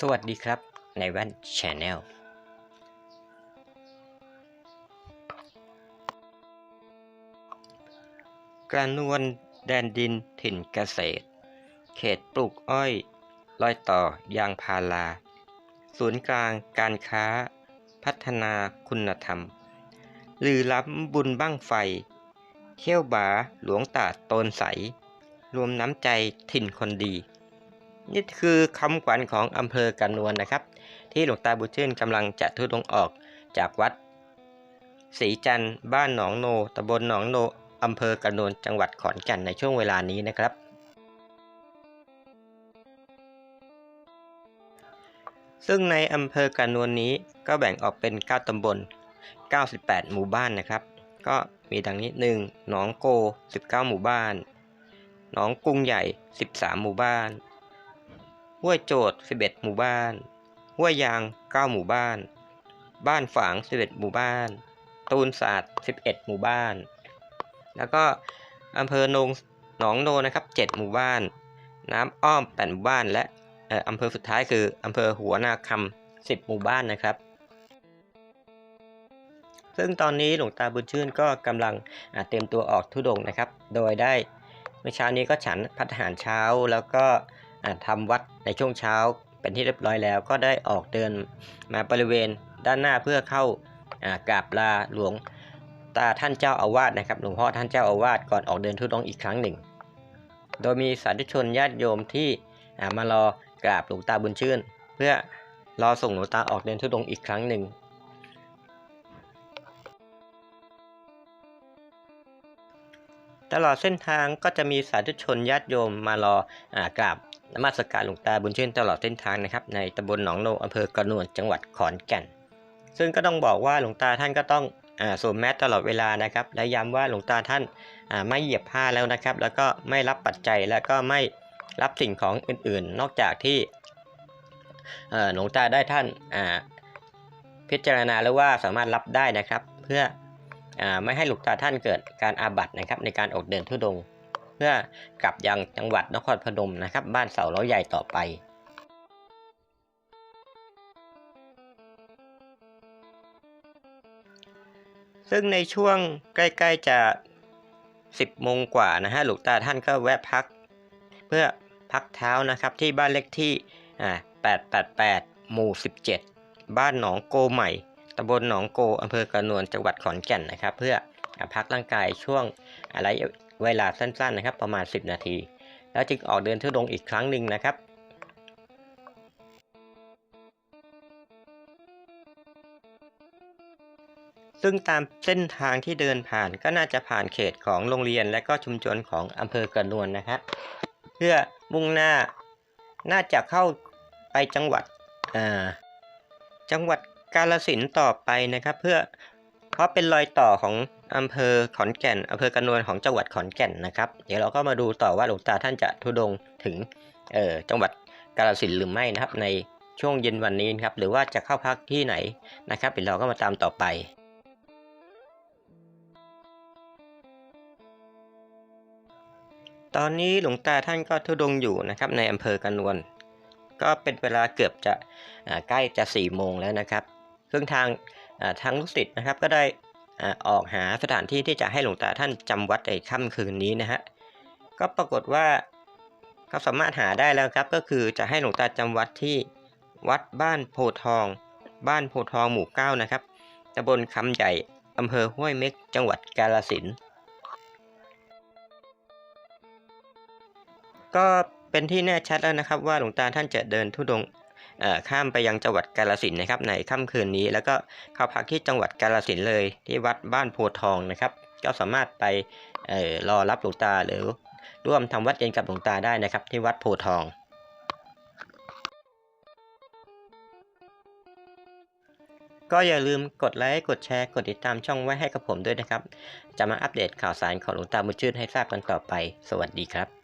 สวัสดีครับ ในแว่นชาแนลการนวลแดนดินถิ่นเกษตร เขตปลูกอ้อยรอยต่อยางพารา ศูนย์กลางการค้า พัฒนาคุณธรรมลือล้ำบุญบ้างไฟ เที่ยวบาหลวงตาโตนใส รวมน้ำใจถิ่นคนดี นี่คือคำขวัญของอำเภอกระนวลนะครับ ที่หลวงตาบุญชื่นกำลังจะทุดงออกจากวัดศรีจันทร์บ้านหนองโนตำบลหนองโนอำเภอกระนวลจังหวัดขอนแก่นในช่วงเวลานี้นะครับ ซึ่งในอำเภอกระนวลนี้ก็แบ่งออกเป็น 9 ตำบล 98 หมู่บ้านนะครับ ก็มีดังนี้ 1. หนองโก 19 หมู่บ้าน หนองกรุงใหญ่ 13 หมู่บ้าน ห้วยโจด11 หมู่บ้าน ห้วยยาง 9 หมู่บ้าน บ้านฝาง 11 หมู่บ้าน ตูนศาสตร์ 11 หมู่บ้าน แล้วก็อำเภอโนงหนองโนนะครับ 7 หมู่บ้าน น้ำอ้อม 8 หมู่บ้าน และอำเภอสุดท้ายคืออำเภอหัวนาคำ10 หมู่บ้านนะครับซึ่งตอนนี้หลวงตาบุญชื่นก็กำลังเตรียมตัวออกทุดงนะครับ โดยได้เมื่อเช้านี้ก็ฉันพัฒหารเช้าแล้วก็ อ่าทำวัดในช่วงเช้าเป็นที่เรียบร้อยแล้วก็ได้ออกเดินมาบริเวณด้านหน้าเพื่อเข้ากราบลาหลวงตาท่านเจ้าอาวาสนะครับหลวงพ่อท่านเจ้าอาวาสก่อนออกเดินทุดงอีกครั้งหนึ่ง โดยมีสาธุชนญาติโยมที่มารอกราบหลวงตาบุญชื่น เพื่อรอส่งหลวงตาออกเดินทุดงอีกครั้งหนึ่งตลอดเส้นทางก็จะมีสาธุชนญาติโยมมารออกราบ นมัสการหลวงตาบุญชื่นตลอดเส้นทางนะครับในตำบลหนองโนอำเภอกระนวลจังหวัดขอนแก่น ซึ่งก็ต้องบอกว่าหลวงตาท่านก็ต้องอสวมแมสตลอดเวลานะครับและย้ำว่าหลวงตาท่านไม่เหยียบผ้าแล้วนะครับ แล้วก็ไม่รับปัจจัยและก็ไม่รับสิ่งของอื่นๆ นอกจากที่หลวงตาได้ท่านพิจารณาแล้วว่าสามารถรับได้นะครับ เพื่ออไม่ให้หลวงตาท่านเกิดการอาบัตินะครับในการออกเดินทุดงค์ เพื่อกลับยังจังหวัดนครพนมนะครับ บ้านเสาล้อใหญ่ต่อไปซึ่งในช่วงใกล้ ๆจะ 10โมงกว่านะฮะหลวงตาท่านก็แวะพัก เพื่อพักเท้านะครับที่บ้านเลขที่อ่า888 หมู่ 17 บ้านหนองโกใหม่ตำบลหนองโกอำเภอกระนวลจังหวัดขอนแก่นนะครับ เพื่อพักร่างกายช่วงอะไร เวลาสั้นๆนะครับประมาณ 10 นาที แล้วจึงออกเดินทุดงอีกครั้งหนึ่งนะครับซึ่งตามเส้นทางที่เดินผ่านก็น่าจะผ่านเขตของโรงเรียนและก็ชุมชนของอำเภอกระนวลนะครับเพื่อมุ่งหน้าน่าจะเข้าไปจังหวัดจังหวัดกาลสินต่อไปนะครับ เพื่อ เพราะเป็นรอยต่อของอำเภอขอนแก่นอำเภอกระนวลของจังหวัดขอนแก่นนะครับ เดี๋ยวเราก็มาดูต่อว่าหลวงตาท่านจะทุดงถึงเอ่อจังหวัดกาลสินหรือไม่นะครับ ในช่วงเย็นวันนี้นครับหรือว่าจะเข้าพักที่ไหนนะครับเดี๋ยวเราก็มาตามต่อไปตอนนี้หลวงตาท่านก็ทุดงอยู่นะครับในอำเภอกระนวลก็เป็นเวลาเกือบจะใกล้จะ4ี่โมงแล้วนะครับซึ่งทาง ทางลูกศิษย์นะครับก็ได้อออกหาสถานที่ที่จะให้หลวงตาท่านจำวัดในค่ำคืนนี้นะฮะก็ปรากฏว่าเขาสามารถหาได้แล้วครับก็คือจะให้หลวงตาจำวัดที่วัดบ้านโพทอง บ้านโพทองหมู่เก้านะครับตำบลคำใหญ่อำเภอห้วยเม็กจังหวัดกาฬสินก็เป็นที่แน่ชัดแล้วนะครับว่าหลวงตาท่านจะเดินทุดงค์ ข้ามไปยังจังหวัดกาฬสินนะครับในค่ำคืนนี้ แล้วก็เข้าพักที่จังหวัดกาฬสินเลยที่วัดบ้านโพทองนะครับ ก็สามารถไปเอ่อรอรับหลวงตาหรือร่วมทำวัดเย็นกับหลวงตาได้นะครับ ที่วัดโพทองก็อย่าลืมกดไลค์ กดแชร์ กดติดตามช่องไว้ให้กับผมด้วยนะครับ จะมาอัปเดตข่าวสารของหลวงตาบุญชื่นให้ทราบกันต่อไป สวัสดีครับ